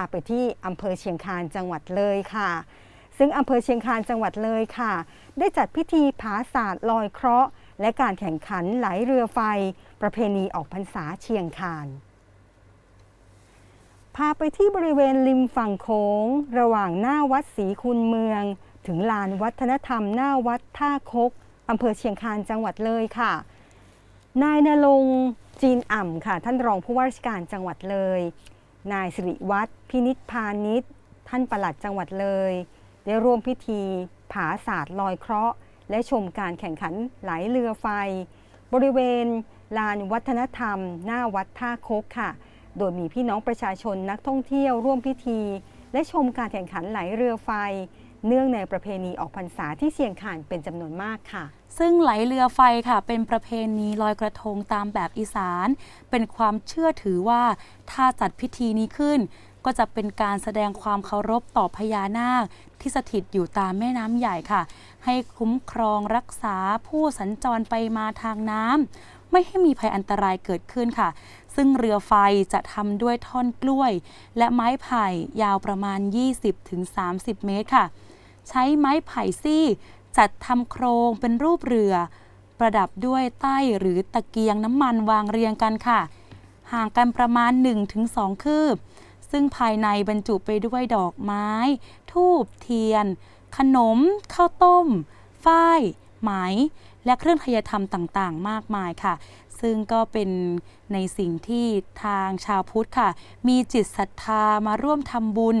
าไปที่อำเภอเชียงคานจังหวัดเลยค่ะ ซึ่งอำเภอเชียงคานจังหวัดเลยค่ะ ได้จัดพิธีผาศาสตร์ลอยเคราะห์ และการแข่งขันไหลเรือไฟ ประเพณีออกพรรษาเชียงคานพาไปที่บริเวณริมฝั่งโค้ง ระหว่างหน้าวัดศรีคุณเมือง ถึงลานวัฒนธรรมหน้าวัดท่าคกอำเภอเชียงคานจังหวัดเลยค่ะ นายนรงจีนอ่ำค่ะ ท่านรองผู้ว่าราชการจังหวัดเลย นายสิริวัตรพินิษพาณิชย์ท่านปลัดจังหวัดเลย ได้ร่วมพิธีผาศาสตร์ลอยเคราะห์ และชมการแข่งขันไหลเรือไฟ บริเวณ ลานวัฒนธรรม หน้าวัดท่าคกค่ะ โดยมีพี่น้องประชาชนนักท่องเที่ยวร่วมพิธี และชมการแข่งขันไหลเรือไฟ เนื่องในประเพณีออกพรรษาที่เชียงคานเป็นจำนวนมากค่ะ ซึ่งไหลเรือไฟค่ะ เป็นประเพณีลอยกระทงตามแบบอีสาน เป็นความเชื่อถือว่าถ้าจัดพิธีนี้ขึ้น ก็จะเป็นการแสดงความเคารพต่อพญานาคที่สถิตอยู่ตามแม่น้ำใหญ่ค่ะ ให้คุ้มครองรักษาผู้สัญจรไปมาทางน้ำไม่ให้มีภัยอันตรายเกิดขึ้นค่ะ ซึ่งเรือไฟจะทำด้วยท่อนกล้วย และไม้ไผ่ยาวประมาณ 20-30 เมตรค่ะ ใช้ไม้ไผ่ซี่จัดทำโครงเป็นรูปเรือ ประดับด้วยใต้หรือตะเกียงน้ำมันวางเรียงกันค่ะ ห่างกันประมาณ 1-2 คืบ ซึ่งภายในบรรจุไปด้วยดอกไม้ ทูบเทียน ขนม ข้าวต้ม ฝ้าย ไหม และเครื่องทยธรรมต่างๆ มากมายค่ะ ซึ่งก็เป็นในสิ่งที่ทางชาวพุทธค่ะ มีจิตศรัทธามาร่วมทำบุญ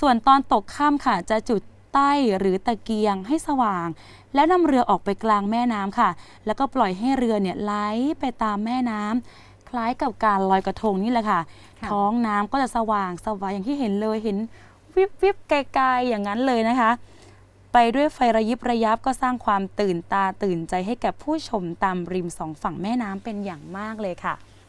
ส่วนตอนตกค่ำค่ะจะจุดใต้หรือตะเกียงให้สว่าง แล้วนำเรือออกไปกลางแม่น้ำค่ะ แล้วก็ปล่อยให้เรือเนี่ยไหลไปตามแม่น้ำ คล้ายกับการลอยกระทงนี่แหละค่ะ ค่ะ ท้องน้ำก็จะสว่างสว่างอย่างที่เห็นเลยเห็นวิบวิบไกลๆอย่างนั้นเลยนะคะ ไปด้วยไฟระยิบระยับก็สร้างความตื่นตาตื่นใจให้กับผู้ชมตามริมสองฝั่งแม่น้ำเป็นอย่างมากเลยค่ะ